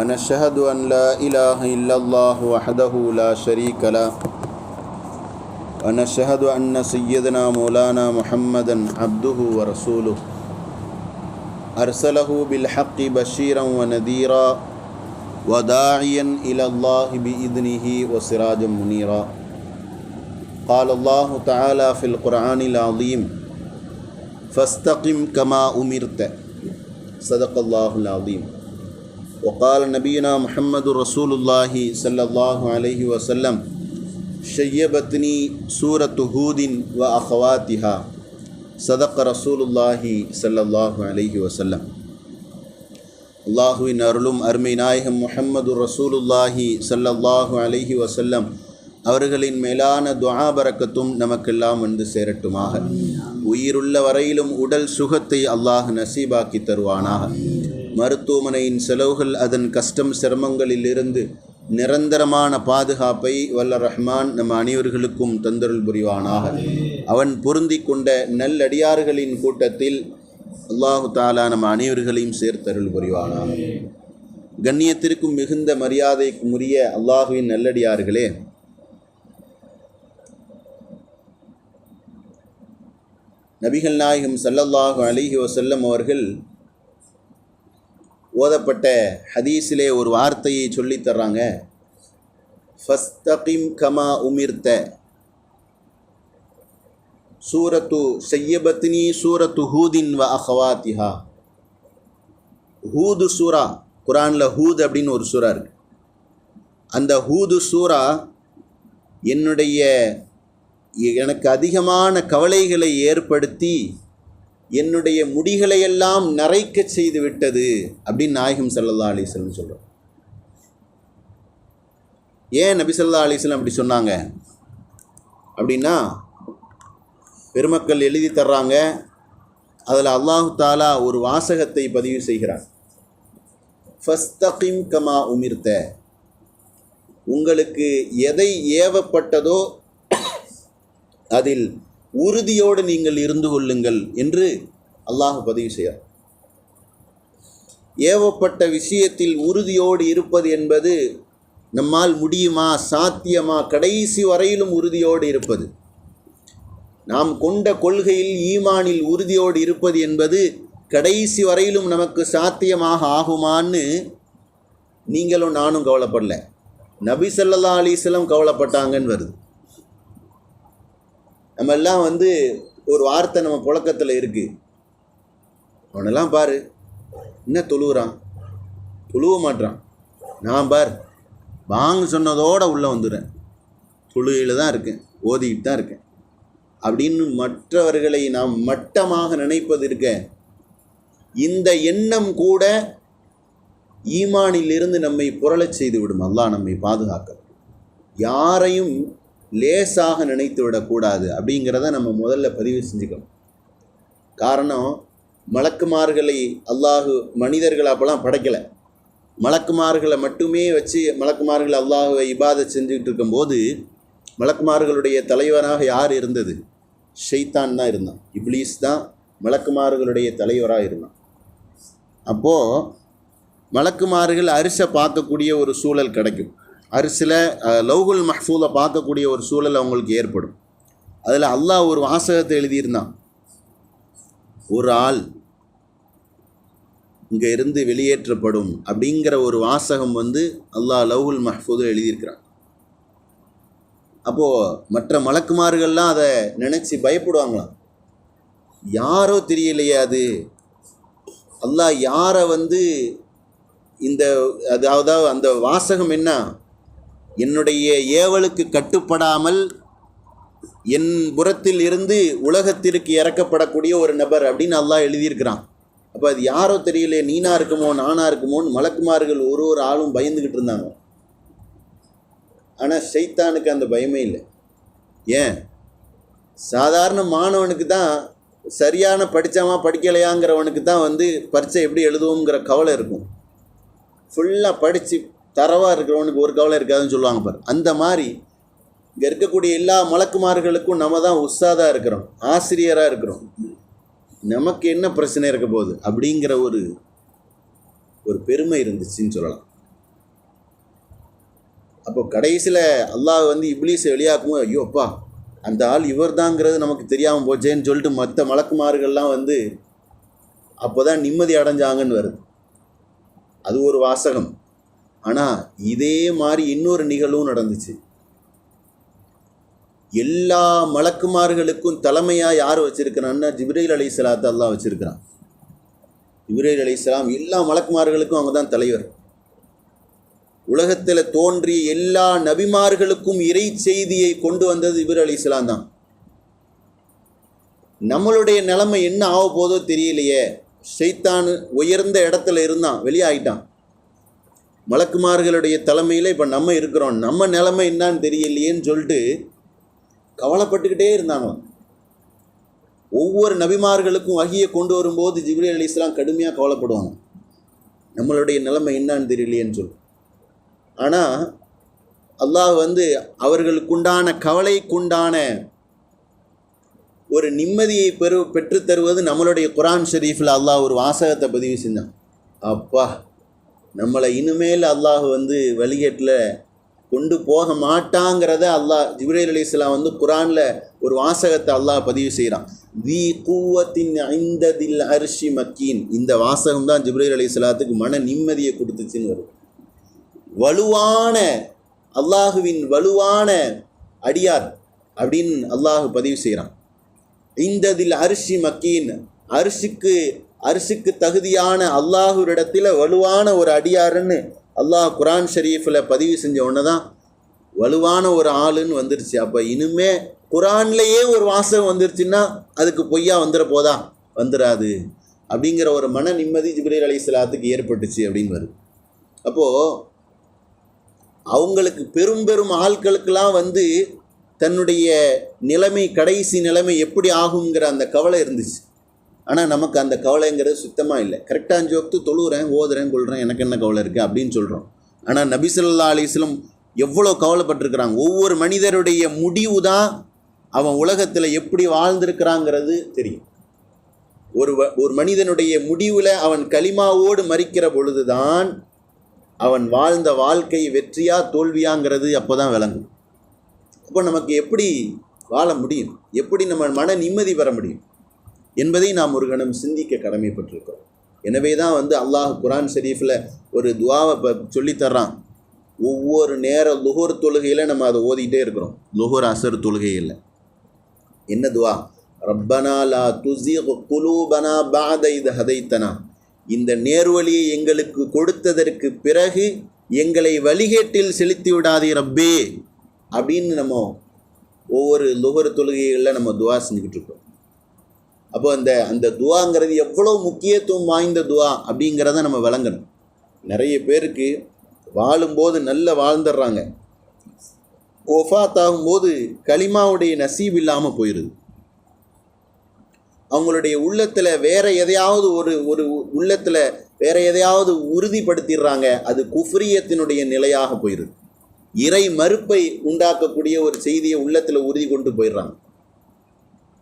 ونشهد أن لا إله إلا الله وحده لا شريك له. ونشهد أن سيدنا مولانا محمدا عبده ورسوله. أرسله بالحق بشيرا ونذيرا وداعيا إلى الله بإذنه وسراجا منيرا. قال الله تعالى في القرآن العظيم فاستقم كما أمرت. صدق الله العظيم. وقال نبينا محمد رسول الله صلى الله عليه وسلم شيبتني سورة هود وأخواتها صدق رسول الله صلى الله عليه وسلم அல்லாஹுவின் அருளும் அருமை நாயகம் முஹம்மது ரசூலுல்லாஹி சல்லல்லாஹு அலைஹி வசல்லம் அவர்களின் மேலான துஆ பரக்கத்தும் நமக்கெல்லாம் வந்து சேரட்டுமாக உயிருள்ள வரையிலும் உடல் சுகத்தை அல்லாஹ் நசீபாக்கி தருவானாக. மருத்துவமனையின் செலவுகள் அதன் கஷ்டம் சிரமங்களிலிருந்து நிரந்தரமான பாதுகாப்பை வல்ல ரஹ்மான் நம் அனைவர்களுக்கும் தந்தருள் புரிவானாக. அவன் பொருந்தி கொண்ட நல்லடியார்களின் கூட்டத்தில் அல்லாஹு தாலா நம் அனைவர்களையும் சேர்த்தருள் புரிவானாக. கண்ணியத்திற்கும் மிகுந்த மரியாதைக்குரிய அல்லாஹுவின் நல்லடியார்களே நபிகள் நாயகம் சல்லல்லாஹு அலிஹி வசல்லம் அவர்கள் ஓதப்பட்ட ஹதீஸிலே ஒரு வார்த்தையை சொல்லித் தர்றாங்க. ஃபஸ்தகிம் கமா உமிர்த்த. சூரத்து செய்யபத்னி சூரத்து ஹூதின் வ அஹவாத்திஹா. ஹூது சூரா குரானில் ஹூத் அப்படின்னு ஒரு சூறா இருக்கு. அந்த ஹூது சூரா என்னுடைய எனக்கு அதிகமான கவலைகளை ஏற்படுத்தி என்னுடைய முடிகளையெல்லாம் நரைக்க செய்து விட்டது அப்படின்னு நாயகம் சல்லா அலிஸ்லம் சொல்கிறோம் ஏன் நபி சொல்லா அலிஸ்லம் அப்படி சொன்னாங்க? அப்படின்னா பெருமக்கள் எழுதி தர்றாங்க அதில் அல்லாஹு தாலா ஒரு வாசகத்தை பதிவு செய்கிறார் ஃபஸ்தகிம் கமா உமிர்த்த. உங்களுக்கு எதை ஏவப்பட்டதோ அதில் உறுதியோடு நீங்கள் இருந்து கொள்ளுங்கள் என்று அல்லாஹ் பதிவு செய்கிறார். ஏவப்பட்ட விஷயத்தில் உறுதியோடு இருப்பது என்பது நம்மால் முடியுமா சாத்தியமா கடைசி வரையிலும் உறுதியோடு இருப்பது. நாம் கொண்ட கொள்கையில் ஈமானில் உறுதியோடு இருப்பது என்பது கடைசி வரையிலும் நமக்கு சாத்தியமாக ஆகுமான்னு நீங்களும் நானும் கவலைப்படல. நபி சல்லா அலிஸ்லம் கவலைப்பட்டாங்கன்னு வருது. நம்ம எல்லாம் வந்து ஒரு வார்த்தை நம்ம புழக்கத்தில் இருக்குது அவனெல்லாம் பாரு. என்ன தொழுவுறான்? தொழுவ மாட்டான் நான் பார் வாங்க சொன்னதோடு உள்ளே வந்துடுறேன் தொழுகையில் தான் இருக்கேன். ஓதிக்கிட்டு தான் இருக்கேன். அப்படின்னு மற்றவர்களை நாம் மட்டமாக நினைப்பது இருக்க இந்த எண்ணம் கூட ஈமானிலிருந்து நம்மை புரளச் செய்து விடும். அல்லாஹ் நம்மை பாதுகாக்க. யாரையும் லேசாக நினைத்து விடக்கூடாது அப்படிங்கிறத நம்ம முதல்ல பதிவு செஞ்சுக்கணும். காரணம் மலக்குமார்களை அல்லாஹு மனிதர்கள் அப்போலாம் படைக்கலை. மலக்குமார்களை மட்டுமே வச்சு மலக்குமார்கள் அல்லாஹுவை இபாதை செஞ்சுக்கிட்டு இருக்கும்போது மலக்குமார்களுடைய தலைவராக யார் இருந்தது? ஷெய்தான் தான் இருந்தான். இப்ளீஸ் தான் மலக்குமார்களுடைய தலைவராக இருந்தான். அப்போது மலக்குமார்கள் அரிசை பார்க்கக்கூடிய ஒரு சூழல் கிடைக்கும். அரிசில் லவ்குல் மஹ்ஃபூலை பார்க்கக்கூடிய ஒரு சூழல் அவங்களுக்கு ஏற்படும். அதில் அல்லாஹ் ஒரு வாசகத்தை எழுதியிருந்தான். ஒரு ஆள் இங்கே இருந்து வெளியேற்றப்படும் அப்படிங்கிற ஒரு வாசகம் வந்து அல்லாஹ் லவ்குல் மஹ்ஃபூதில் எழுதியிருக்கிறான். அப்போது மற்ற மலக்குமார்கள்லாம் அதை நினச்சி பயப்படுவாங்களாம் யாரோ தெரியலையே அது. அல்லாஹ் யாரை வந்து இந்த அதாவது அந்த வாசகம் என்ன? என்னுடைய ஏவலுக்கு கட்டுப்படாமல் என் புறத்தில் இருந்து உலகத்திற்கு இறக்கப்படக்கூடிய ஒரு நபர் அப்படின்னு அல்லாஹ் எழுதியிருக்கிறான். அப்போ அது யாரோ தெரியல நீனா இருக்குமோ நானா இருக்குமோன்னு மலக்குமார்கள் ஒரு ஒரு ஆளும் பயந்துக்கிட்டு இருந்தாங்க. ஆனால் ஷைத்தானுக்கு அந்த பயமே இல்லை. ஏன்? சாதாரண மாணவனுக்கு தான் சரியான படித்தாமா படிக்கலையாங்கிறவனுக்கு தான் வந்து பரீட்சை எப்படி எழுதுவோங்கிற கவலை இருக்கும். ஃபுல்லாக படித்து தரவாக இருக்கிறவனுக்கு ஒரு கவலை இருக்காதுன்னு சொல்லுவாங்க பாரு. அந்த மாதிரி இங்கே இருக்கக்கூடிய எல்லா மலக்குமார்களுக்கும் நம்ம தான் உஸ்தாதாக இருக்கிறோம் ஆசிரியராக இருக்கிறோம். நமக்கு என்ன பிரச்சனை இருக்க போகுது அப்படிங்கிற ஒரு ஒரு பெருமை இருந்துச்சுன்னு சொல்லலாம். அப்போ கடைசியில் அல்லாஹ் வந்து இப்ளீஸை வெளியாக்கும் ஐயோ அப்பா அந்த ஆள் இவர் தாங்கிறது நமக்கு தெரியாமல் போச்சேன்னு சொல்லிட்டு மற்ற மலக்குமார்கள்லாம் வந்து அப்போ தான் நிம்மதி அடைஞ்சாங்கன்னு வருது. அது ஒரு வாசகம். ஆனால் இதே மாதிரி இன்னொரு நிகழ்வும் நடந்துச்சு. எல்லா மலக்குமார்களுக்கும் தலைமையாக யார் வச்சுருக்கிறான்னா ஜிப்ரேல் அலி சலாத்து அல்லாஹ் வச்சிருக்கிறான். ஜிப்ரீல் அலி எல்லா மலக்குமார்களுக்கும் அவங்க தான் தலைவர். உலகத்தில் தோன்றிய எல்லா நபிமார்களுக்கும் இறை செய்தியை கொண்டு வந்தது இவர் அலி தான். நம்மளுடைய நிலைமை என்ன ஆக போதோ தெரியலையே. ஷைத்தானு உயர்ந்த இடத்துல இருந்தான் வெளியாகிட்டான் மலக்குமார்களுடைய தலைமையில் இப்போ நம்ம இருக்கிறோம். நம்ம நிலைமை என்னான்னு தெரியலையேன்னு சொல்லிட்டு கவலைப்பட்டுக்கிட்டே இருந்தாங்க. ஒவ்வொரு நபிமார்களுக்கும் வகியை கொண்டு வரும்போது ஜிப்ரி அலி இஸ்லாம் கடுமையாக கவலைப்படுவாங்க. நம்மளுடைய நிலைமை என்னன்னு தெரியலையேன்னு சொல்லி. ஆனால் அல்லாஹ் வந்து அவர்களுக்குண்டான கவலைக்குண்டான ஒரு நிம்மதியை பெரு பெற்றுத்தருவது நம்மளுடைய குரான் ஷெரீஃபில் அல்லாஹ் ஒரு வாசகத்தை பதிவு செஞ்சான். அப்பா. நம்மளை இனிமேல் அல்லாஹ் வந்து வழிகேட்டில் கொண்டு போக மாட்டாங்கிறத அல்லாஹ் ஜிப்ரேல் அலி இஸ்லாம் வந்து குரானில் ஒரு வாசகத்தை அல்லாஹ் பதிவு செய்கிறான். தி கூவத்தின் ஐந்ததில் அரிசி மக்கீன். இந்த வாசகம் தான் ஜிப்ரேல் அலி இஸ்லாத்துக்கு மன நிம்மதியை கொடுத்துச்சுன்னு வரும். வலுவான அல்லாஹுவின் வலுவான அடியார் அப்படின்னு அல்லாஹ் பதிவு செய்கிறான். இந்ததில் அரிசி மக்கீன். அரிசிக்கு அரிசிக்கு தகுதியான அல்லாஹுரிடத்தில் வலுவான ஒரு அடியாருன்னு அல்லாஹ் குரான் ஷரீஃபில் பதிவு செஞ்ச உடனே தான் வலுவான ஒரு ஆளுன்னு வந்துருச்சு. அப்போ இனிமே குரான்லேயே ஒரு வாசகம் வந்துருச்சுன்னா அதுக்கு பொய்யா வந்துட போதா? வந்துடாது அப்படிங்கிற ஒரு மன நிம்மதி ஜிப்ரீல் அலி இஸ்லாத்துக்கு ஏற்பட்டுச்சு அப்படின்னு வருது. அப்போது அவங்களுக்கு பெரும் பெரும் ஆட்களுக்கெல்லாம் வந்து தன்னுடைய நிலைமை கடைசி நிலைமை எப்படி ஆகுங்கிற அந்த கவலை இருந்துச்சு. ஆனால் நமக்கு அந்த கவலைங்கிறது சுத்தமாக இல்லை. கரெக்டாக அஞ்சு வக்து தொழுகிறேன் ஓதுறேன் கொள்கிறேன் எனக்கு என்ன கவலை இருக்குது அப்படின்னு சொல்கிறோம் ஆனால் நபிசல்லா அலிஸ்லம் எவ்வளோ கவலைப்பட்டிருக்கிறாங்க? ஒவ்வொரு மனிதருடைய முடிவு தான் அவன் உலகத்தில் எப்படி வாழ்ந்திருக்கிறாங்கிறது தெரியும். ஒரு வ- ஒரு மனிதனுடைய முடிவில் அவன் களிமாவோடு மறிக்கிற பொழுதுதான் அவன் வாழ்ந்த வாழ்க்கை வெற்றியா தோல்வியாங்கிறது அப்போ தான் விளங்கும். அப்போ நமக்கு எப்படி வாழ முடியும்? எப்படி நம்ம மன நிம்மதி பெற முடியும்? என்பதை நாம் ஒரு கணம் சிந்திக்க கடமைப்பட்டிருக்கிறோம். எனவே தான் வந்து அல்லாஹ் குரான் ஷரீஃபில் ஒரு துவாவை இப்போ சொல்லித்தர்றான் ஒவ்வொரு நேர லுகோர் தொழுகையில் நம்ம அதை ஓதிக்கிட்டே இருக்கிறோம். லுகோர் அசர் தொழுகையில். என்ன துவா? ரப்பனா லா துசி குலூபனா பாத இது ஹதைத்தனா. இந்த நேர்வழியை எங்களுக்கு கொடுத்ததற்கு பிறகு எங்களை வழிகேட்டில் செலுத்தி விடாதே ரப்பே அப்படின்னு நம்ம ஒவ்வொரு லுகர் தொழுகைகளில் நம்ம துவா செஞ்சுக்கிட்டு இருக்கோம் அப்போ அந்த அந்த துவாங்கிறது எவ்வளோ முக்கியத்துவம் வாய்ந்த துவா அப்படிங்கிறத நம்ம விளங்கணும். நிறைய பேருக்கு வாழும்போது நல்ல வாழ்ந்துடுறாங்க. ஒஃபாத் ஆகும்போது களிமாவுடைய நசீப் இல்லாமல் போயிடுது அவங்களுடைய உள்ளத்தில் வேற எதையாவது ஒரு ஒரு உள்ளத்தில் வேற எதையாவது உறுதிப்படுத்திடுறாங்க. அது குஃப்ரியத்தினுடைய நிலையாக போயிடுது இறை மறுப்பை உண்டாக்கக்கூடிய ஒரு செய்தியை உள்ளத்தில் உறுதி கொண்டு போயிடுறாங்க.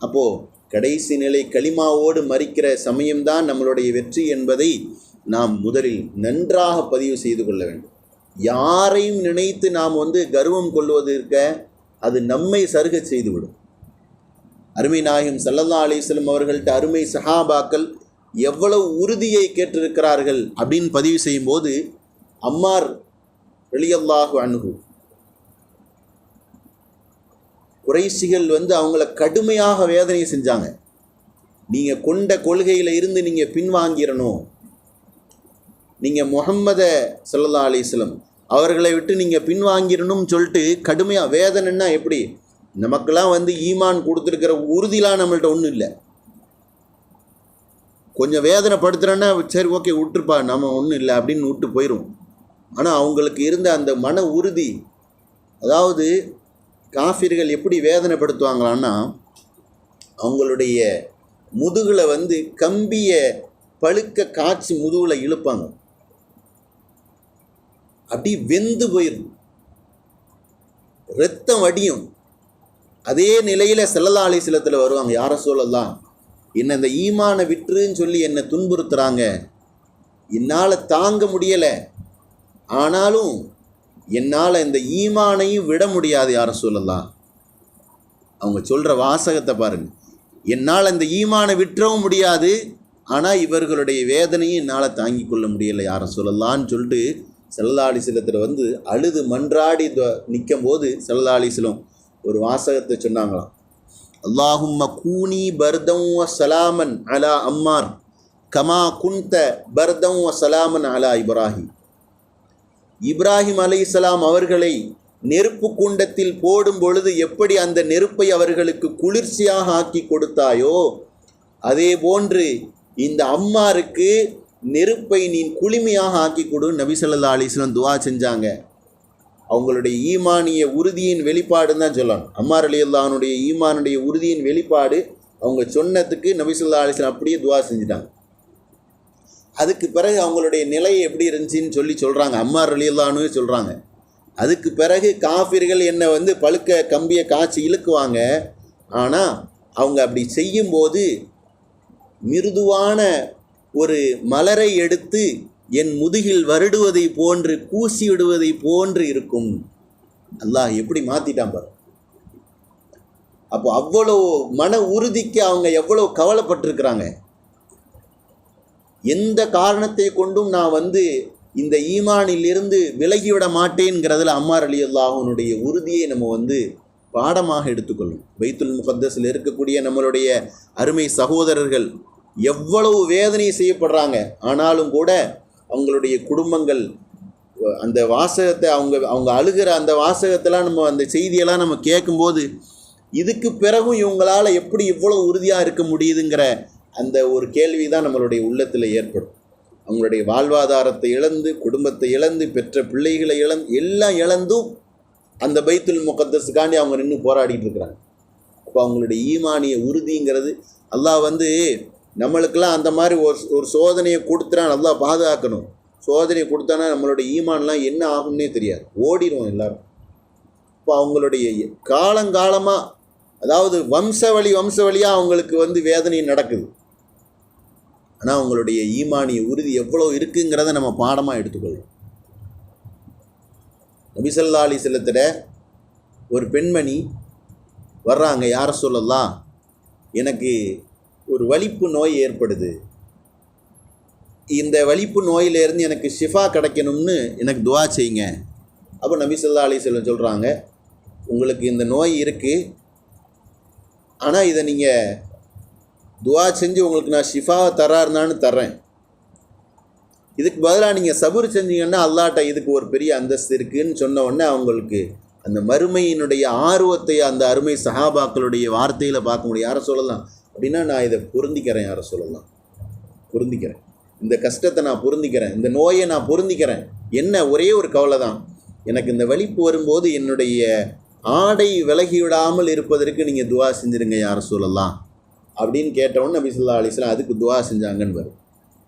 அப்போது கடைசி நிலை களிமாவோடு மறிக்கிற சமயம்தான் நம்மளுடைய வெற்றி என்பதை நாம் முதலில் நன்றாக பதிவு செய்து கொள்ள வேண்டும். யாரையும் நினைத்து நாம் வந்து கர்வம் கொள்வது இருக்க அது நம்மை சருக செய்துவிடும். அருமை நாயகம் சல்லல்லா அலிஸ்லம் அவர்கள்ட்ட அருமை சஹாபாக்கள் எவ்வளவு உறுதியை கேட்டிருக்கிறார்கள் அப்படின்னு பதிவு செய்யும்போது அம்மார் வெளியல்லாக அணுகு குறைசிகள் வந்து அவங்கள கடுமையாக வேதனை செஞ்சாங்க. நீங்கள் கொண்ட கொள்கையில் இருந்து நீங்கள் பின்வாங்கிடணும் நீங்கள் முகம்மத சல்லா அலிஸ்லம் அவர்களை விட்டு நீங்கள் பின்வாங்கிடணும்னு சொல்லிட்டு கடுமையாக வேதனைன்னா எப்படி? நமக்கெல்லாம் வந்து ஈமான் கொடுத்துருக்கிற உறுதிலாம் நம்மள்ட்ட ஒன்றும் இல்லை. கொஞ்சம் வேதனைப்படுத்துகிறேன்னா சரி ஓகே விட்டுருப்பா நம்ம ஒன்றும் இல்லை அப்படின்னு விட்டு போயிடும் ஆனால் அவங்களுக்கு இருந்த அந்த மன உறுதி அதாவது காஃபிர்கள் எப்படி வேதனைப்படுத்துவாங்களான்னா அவங்களுடைய முதுகில் வந்து கம்பிய பழுக்க காய்ச்சி முதுகில் இழுப்பாங்க. அப்படி வெந்து போயிடும் ரத்தம் வடியும். அதே நிலையில் செல்லல்லா அலிசிலத்தில் வருவாங்க யாரை சொல்லலாம் என்னை இந்த ஈமான விற்றுன்னு சொல்லி என்னை துன்புறுத்துகிறாங்க என்னால் தாங்க முடியலை. ஆனாலும் என்னால் இந்த ஈமானையும் விட முடியாது யாரும் சொல்லலாம் அவங்க சொல்கிற வாசகத்தை பாருங்கள் என்னால் இந்த ஈமானை விட்டுறவும் முடியாது ஆனால் இவர்களுடைய வேதனையும் என்னால் தாங்கிக் கொள்ள முடியலை யாரை சொல்லலான்னு சொல்லிட்டு செல்லல்லாளி சிலத்தில் வந்து அழுது மன்றாடி நிற்கும் போது செல்லல்லாளி சிலம் ஒரு வாசகத்தை சொன்னாங்களாம். அல்லாஹும்ம கூனி பர்தம் வ சலாமன் அலா அம்மார் கமா குந்த பர்தம் வ சலாமன் அலா இப்ராஹிம். இப்ராஹிம் அலைஹிஸ்ஸலாம் அவர்களை நெருப்பு குண்டத்தில் போடும் பொழுது எப்படி அந்த நெருப்பை அவர்களுக்கு குளிர்ச்சியாக ஆக்கி கொடுத்தாயோ அதே போன்று இந்த அம்மாருக்கு நெருப்பை நீ குளிமையாக ஆக்கி கொடு. நபிசல்லா அலிஸ்லாம் துவா செஞ்சாங்க. அவங்களுடைய ஈமானிய உறுதியின் வெளிப்பாடுன்னு தான் சொல்லணும். அம்மார் அலி அல்லானுடைய ஈமானுடைய உறுதியின் வெளிப்பாடு அவங்க சொன்னதுக்கு நபிசுல்லா அலிஸ்லாம் அப்படியே துவா செஞ்சுட்டாங்க. அதுக்கு பிறகு அவங்களுடைய நிலை எப்படி இருந்துச்சுன்னு சொல்லி சொல்கிறாங்க அம்மா அலி சொல்கிறாங்க அதுக்கு பிறகு காஃபிர்கள் என்னை வந்து பழுக்க கம்பியை காய்ச்சி இழுக்குவாங்க. ஆனால் அவங்க அப்படி செய்யும்போது மிருதுவான ஒரு மலரை எடுத்து என் முதுகில் வருடுவதை போன்று கூசி விடுவதை போன்று இருக்கும். அல்லாஹ் எப்படி மாற்றிட்டான் பாரு. அப்போ அவ்வளோ மன உறுதிக்கு அவங்க எவ்வளோ கவலைப்பட்டிருக்கிறாங்க. எந்த காரணத்தை கொண்டும் நான் வந்து இந்த ஈமானிலிருந்து விலகிவிட மாட்டேங்கிறதுல அம்மார் அலி அல்லாஹனுடைய உறுதியை நம்ம வந்து பாடமாக எடுத்துக்கொள்ளும். வைத்துல் முகத்தஸில் இருக்கக்கூடிய நம்மளுடைய அருமை சகோதரர்கள் எவ்வளவு வேதனை செய்யப்படுறாங்க. ஆனாலும் கூட அவங்களுடைய குடும்பங்கள் அந்த வாசகத்தை அவங்க அவங்க அழுகிற அந்த வாசகத்தெல்லாம் நம்ம அந்த செய்தியெல்லாம் நம்ம கேட்கும்போது இதுக்கு பிறகும் இவங்களால் எப்படி இவ்வளோ உறுதியாக இருக்க முடியுதுங்கிற அந்த ஒரு கேள்வி தான் நம்மளுடைய உள்ளத்தில் ஏற்படும். அவங்களுடைய வாழ்வாதாரத்தை இழந்து குடும்பத்தை இழந்து பெற்ற பிள்ளைகளை இழந்து எல்லாம் இழந்தும் அந்த பைத்துல் முகத்தஸுக்காண்டி அவங்க நின்று போராடிட்டு இருக்கிறாங்க. அப்போ அவங்களுடைய ஈமானிய உறுதிங்கிறது அல்லாஹ் வந்து நம்மளுக்கெல்லாம் அந்த மாதிரி ஒரு ஒரு சோதனையை கொடுத்துறான் நல்லா பாதுகாக்கணும். சோதனையை கொடுத்தானா நம்மளுடைய ஈமான்லாம் என்ன ஆகும்னே தெரியாது. ஓடிடும் எல்லாரும். இப்போ அவங்களுடைய காலங்காலமாக அதாவது வம்சவழி வம்சவழியாக அவங்களுக்கு வந்து வேதனை நடக்குது. ஆனால் அவங்களுடைய ஈமானிய உறுதி எவ்வளோ இருக்குங்கிறத நம்ம பாடமாக எடுத்துக்கொள்வோம் நபிசல்லா அலி செல்லத்திட ஒரு பெண்மணி வர்றாங்க யாரை சொல்லலாம் எனக்கு ஒரு வலிப்பு நோய் ஏற்படுது. இந்த வலிப்பு நோயிலேருந்து எனக்கு ஷிஃபா கிடைக்கணும்னு எனக்கு துவா செய்யுங்க. அப்போ நபிசல்லா அலி செல்லம் சொல்கிறாங்க உங்களுக்கு இந்த நோய் இருக்குது ஆனால் இதை நீங்கள் துவா செஞ்சு உங்களுக்கு நான் ஷிஃபாவை தராருனான்னு தர்றேன். இதுக்கு பதிலாக நீங்கள் சபுர் செஞ்சீங்கன்னா அல்லாட்ட இதுக்கு ஒரு பெரிய அந்தஸ்து இருக்குன்னு சொன்ன உடனே அவங்களுக்கு அந்த மறுமையினுடைய ஆர்வத்தை அந்த அருமை சஹாபாக்களுடைய வார்த்தையில் பார்க்க முடியும். யாரை சொல்லலாம்? அப்படின்னா நான் இதை பொருந்திக்கிறேன் யாரை சொல்லலாம்? பொருந்திக்கிறேன் இந்த கஷ்டத்தை நான் பொருந்திக்கிறேன் இந்த நோயை நான் பொருந்திக்கிறேன் என்ன ஒரே ஒரு கவலை தான் எனக்கு இந்த வலிப்பு வரும்போது என்னுடைய ஆடை விலகி விடாமல் இருப்பதற்கு நீங்கள் துவா செஞ்சுருங்க யாரை சொல்லலாம் அப்படின்னு கேட்டவுடனே நபிசுல்லா அலிஸ்லாம் அதுக்கு துவா செஞ்சாங்கன்னு வரும்.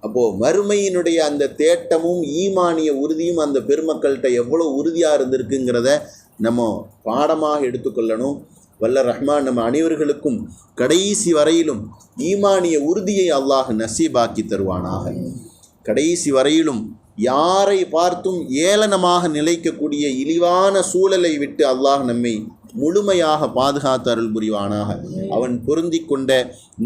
அப்போது வறுமையினுடைய அந்த தேட்டமும் ஈமானிய உறுதியும் அந்த பெருமக்கள்கிட்ட எவ்வளோ உறுதியாக இருந்திருக்குங்கிறத நம்ம பாடமாக எடுத்துக்கொள்ளணும். வல்ல ரஹ்மான் நம்ம அனைவர்களுக்கும் கடைசி வரையிலும் ஈமானிய உறுதியை அல்லாஹ் நசீபாக்கி தருவானாக. கடைசி வரையிலும் யாரை பார்த்தும் ஏளனமாக நிலைக்கக்கூடிய இழிவான சூழலை விட்டு அல்லாஹ் நம்மை முழுமையாக பாதுகாத்து அருள் புரிவானாக. அவன் பொருந்தி கொண்ட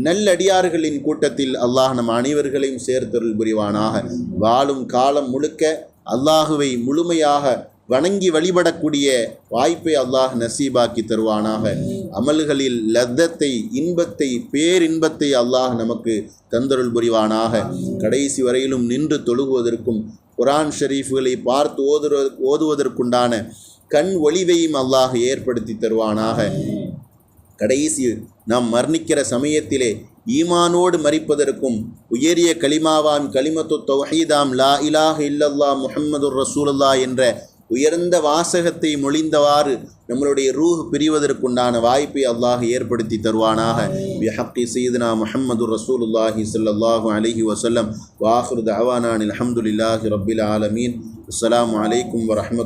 நல்லடியார்களின் கூட்டத்தில் அல்லாஹ் நம் அனைவர்களையும் சேர்த்தருள் புரிவானாக. வாழும் காலம் முழுக்க அல்லாஹுவை முழுமையாக வணங்கி வழிபடக்கூடிய வாய்ப்பை அல்லாஹ் நசீபாக்கி தருவானாக. அமல்களில் லத்தத்தை இன்பத்தை பேரின்பத்தை அல்லாஹ் நமக்கு தந்தருள் புரிவானாக. கடைசி வரையிலும் நின்று தொழுகுவதற்கும் குரான் ஷரீஃப்களை பார்த்து ஓதுவ ஓதுவதற்குண்டான கண் ஒளிவையும் அல்லாஹ் ஏற்படுத்தி தருவானாக. கடைசி நாம் மரணிக்கிற சமயத்திலே ஈமானோடு மறிப்பதற்கும் உயரிய கலிமாவாம் களிமத்து தௌஹீதாம் லா இலாஹ் இல்லல்லா முஹம்மது ரசூலல்லா என்ற உயர்ந்த வாசகத்தை மொழிந்தவாறு நம்மளுடைய ரூஹ் பிரிவதற்குண்டான வாய்ப்பை அல்லாஹ் ஏற்படுத்தி தருவானாக. பிஹக்கி சீதுனா முஹம்மது ரசூலுல்லாஹி சல்லாஹூ அலஹி வசல்லம் வாஹுர் தஅவானான் அல்ஹம்துலில்லாஹி ரபில் ஆலமீன். அஸ்லாம் வலைக்கம் வரமத்து